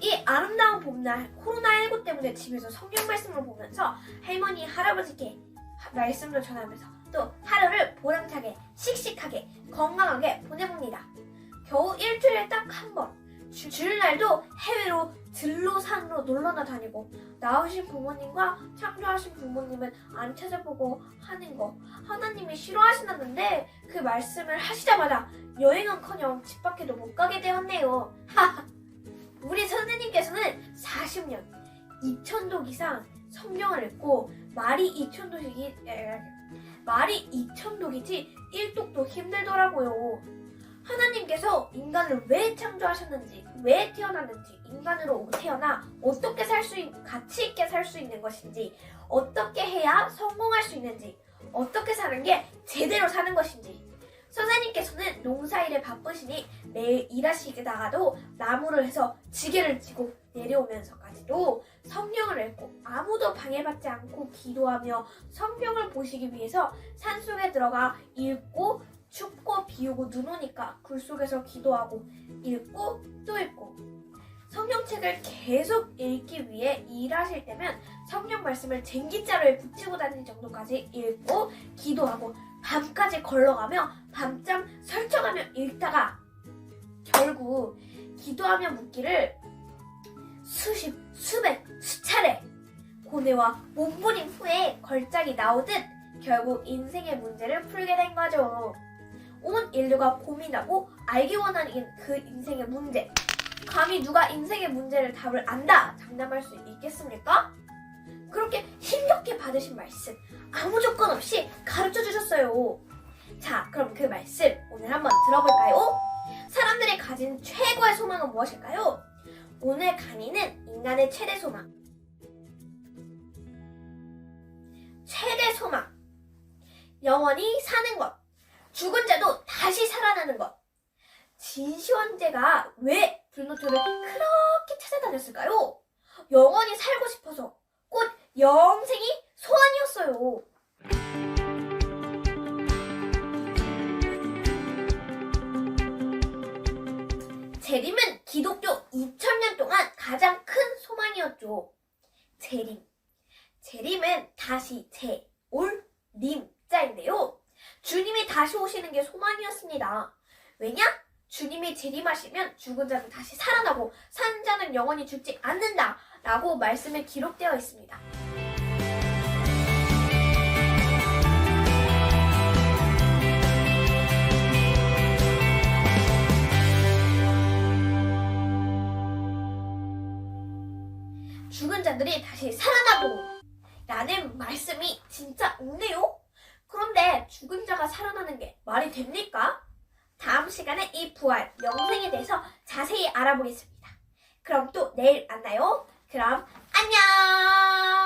이 아름다운 봄날 코로나19 때문에 집에서 성경 말씀을 보면서 할머니, 할아버지께 하- 말씀을 전하면서 또 하루를 보람차게, 씩씩하게, 건강하게 보내봅니다. 겨우 일주일에 딱 한 번. 주- 주일날도 해외로 들로산으로 놀러나 다니고 낳으신 부모님과 창조하신 부모님은 안 찾아보고 하는 거 하나님이 싫어하시는데 그 말씀을 하시자마자 여행은커녕 집 밖에도 못 가게 되었네요. 우리 선생님께서는 40년 2천독 이상 성경을 읽고 말이 2천독이기 에, 말이 2천독이지 1독도 힘들더라고요. 하나님께서 인간을 왜 창조하셨는지, 왜 태어났는지, 인간으로 태어나 어떻게 살 수, 가치 있게 살 수 있는 것인지, 어떻게 해야 성공할 수 있는지, 어떻게 사는 게 제대로 사는 것인지. 선생님께서는 농사일에 바쁘시니 매일 일하시다가도 나무를 해서 지게를 지고 내려오면서까지도 성경을 읽고 아무도 방해받지 않고 기도하며 성경을 보시기 위해서 산속에 들어가 읽고 춥고 비오고 눈 오니까 굴 속에서 기도하고 읽고 또 읽고. 성경책을 계속 읽기 위해 일하실 때면 성경 말씀을 쟁기자루에 붙이고 다닐 정도까지 읽고 기도하고 밤까지 걸러가며 밤잠 설쳐가며 읽다가 결국 기도하며 묻기를 수십, 수백, 수차례 고뇌와 몸부림 후에 걸작이 나오듯 결국 인생의 문제를 풀게 된 거죠. 온 인류가 고민하고 알기 원하는 그 인생의 문제. 감히 누가 인생의 문제를 답을 안다 장담할 수 있겠습니까? 그렇게 힘겹게 받으신 말씀 아무 조건 없이 주셨어요. 자, 그럼 그 말씀 오늘 한번 들어볼까요? 사람들이 가진 최고의 소망은 무엇일까요? 오늘 강의는 인간의 최대 소망. 최대 소망. 영원히 사는 것. 죽은 자도 다시 살아나는 것. 진시황제가 왜 불노초를 그렇게 찾아다녔을까요? 영원히 살고 싶어서 곧 영생이 소원이었어요. 재림은 기독교 2000년 동안 가장 큰 소망이었죠. 재림. 재림은 다시 재, 올, 림, 자인데요. 주님이 다시 오시는 게 소망이었습니다. 왜냐? 주님이 재림하시면 죽은 자는 다시 살아나고 산 자는 영원히 죽지 않는다. 라고 말씀에 기록되어 있습니다. 죽은 자들이 다시 살아나고 라는 말씀이 진짜 있네요? 그런데 죽은 자가 살아나는 게 말이 됩니까? 다음 시간에 이 부활, 영생에 대해서 자세히 알아보겠습니다. 그럼 또 내일 만나요. 그럼 안녕!